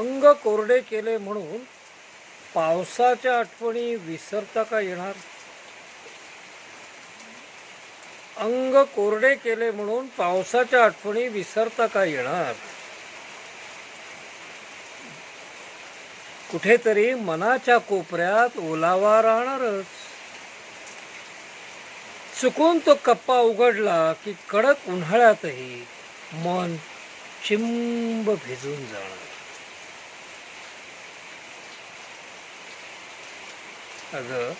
अंग कोरडे केले म्हणून पावसाच्या आठवणी विसरता का येणार? अंग कोरडे केले म्हणून पावसाच्या आठवणी विसरता का येणार? कुठेतरी मनाच्या कोपऱ्यात ओलावा राहणारच. चुकून तो कप्पा उघडला की कडक उन्हाळ्यातही मन चिंब भिजून जाणार. अगं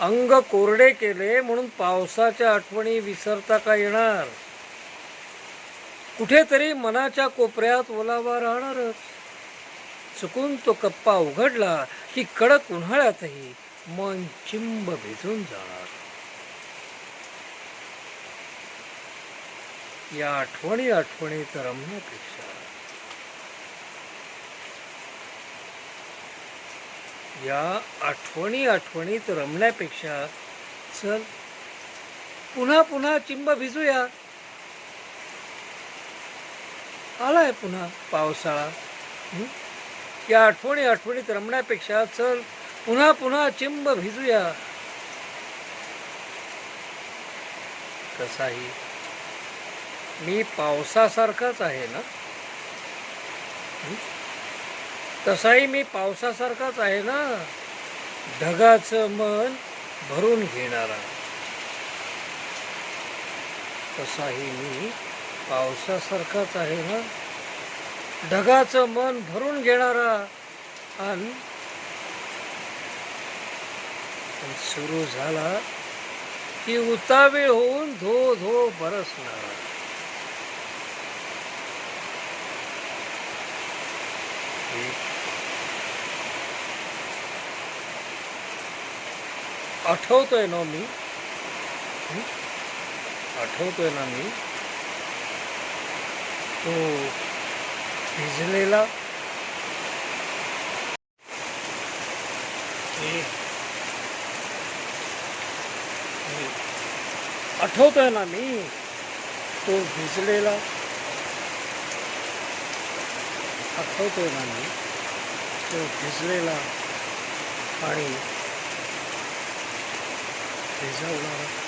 अंग कोरडे केले म्हणून पावसाच्या आठवणी विसरता का येणार? कुठेतरी मनाच्या कोपऱ्यात ओलावा राहणारच. चुकून तो कप्पा उघडला की कडक उन्हाळ्यातही मन चिंब भिजून जाणार. या आठवणी आठवणी तर रमण्यापेक्षा या आठवणी आठवणीत रमण्यापेक्षा चल पुन्हा पुन्हा चिंब भिजूया. आलाय पुन्हा पावसाळा. या आठवणी आठवणीत रमण्यापेक्षा चल पुन्हा पुन्हा चिंब भिजूया. कसाही. मी पावसासारखाच आहे ना? तसाही मी पावसासारखाच आहे ना. ढगाचं मन भरून घेणारा तसाही मी पावसासारखाच आहे ना. ढगाचं मन भरून घेणारा आणि सुरू झाला की उतावीळ होऊन धो धो बरसणारा एक आठवतो आहे ना मी? आठवतो आठवतोय ना मी? तो भिजलेला आठवतोय ना मी? तो भिजलेला आठवतोय ना मी? तो भिजलेला आणि Seja lá.